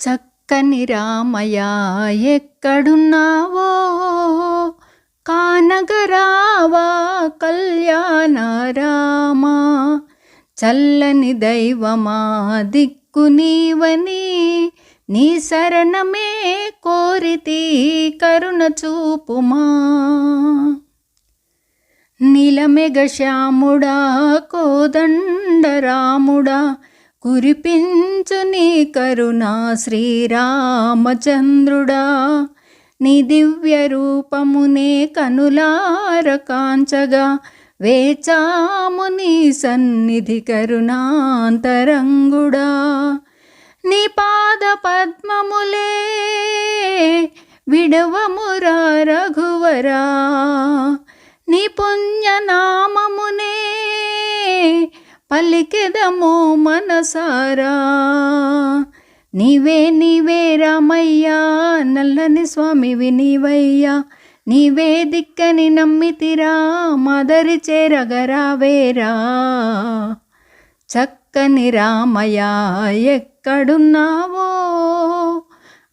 చక్కని రామయ్య ఎక్కడున్నావో? కానగరావా కళ్యాణ రామా? చల్లని దైవమా దిక్కు నీవని నీ శరణమే కోరితి కరుణ చూపుమా? నీలమెగ శ్యాముడా కోదండరాముడా కురిపించుని కురిపించు నీ కరుణా శ్రీరామచంద్రుడా నీ దివ్య రూపమునే కనులార కాంచగా వేచాము నీ సన్నిధి కరుణాంతరంగుడా. నీ పాద పద్మములే విడవమురా రఘువరా నీ పుణ్యనామమునే పలికెదము మనసారా. నీవే నీవే రామయ్యా నల్లని స్వామివి నీవయ్యా నీవే దిక్కని నమ్మితిరా మదరి చేరగరావేరా. చక్కని రామయ్య ఎక్కడున్నావో?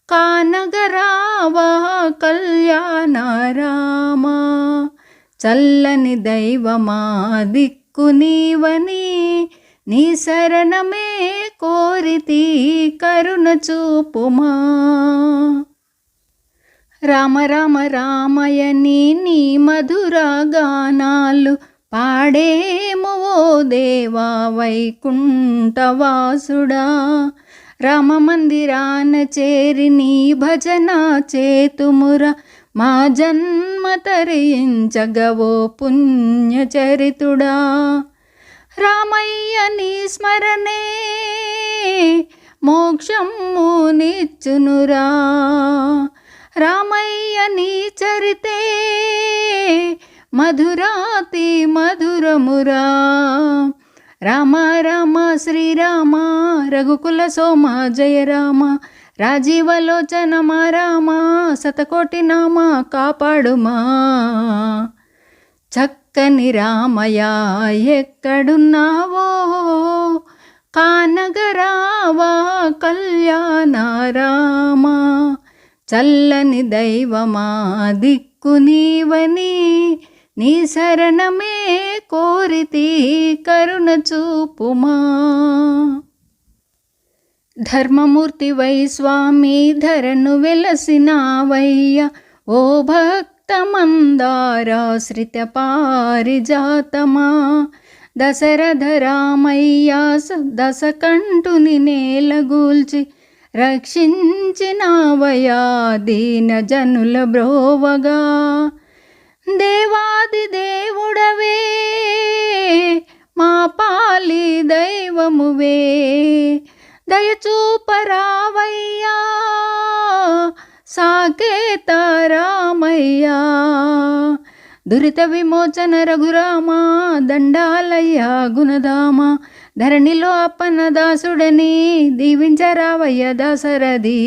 కానగరావా కళ్యాణ రామా చల్లని దైవమా దిక్కు నీవని. నీ శరణమే కోరితి కరుణ చూపుమా. రామ రామ రామయని నీ మధుర గానాలు పాడేము ఓ దేవా వైకుంఠవాసుడా. రామ మందిరాన చేరి నీ భజన చేతుముర. మా జన్మ తరించగవో పుణ్యచరితుడా. రామయ్య నీ స్మరణే మోక్షము నిచ్చునురా రామయ్య నీ చరితే మధురాతి మధురమురా. రామ రామ శ్రీరామ రఘుకుల సోమ జయ రామ రాజీవలోచనమా రామ శతకోటి నామ కాపాడుమా. చక్ చక్కని రామయ్య ఎక్కడున్నావో? కానగరావా కళ్యాణ చల్లని దైవమా దిక్కు నీవని? నీ శరణమే కోరితి కరుణ చూపుమా? ధర్మమూర్తి వై స్వామి ధరను వెలసినావయ్య ఓ భక్త మందారాశ్రిత పారిజాతమా? దశరథ రామయ్య దశకంఠుని నేలగూల్చి రక్షించినావయా దీన జనుల బ్రోవగా. దేవాది దేవుడవే మా పాలి దైవమువే. దయచూపరావయ్యా సాకేత రామయ్యా దురిత విమోచన రఘురామా దండాలయ్యా గుణదామ ధరణిలో అప్పన్న దాసుడని దీవించరావయ్య దాసరది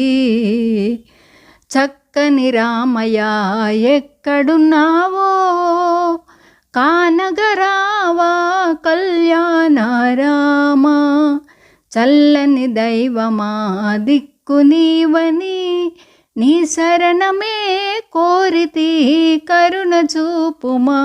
చక్కని రామయ్య ఎక్కడున్నావో? కానగరావా కళ్యాణ రామా చల్లని దైవమా దిక్కు నీవని నీ శరణమే కోరితి కరుణ చూపుమా.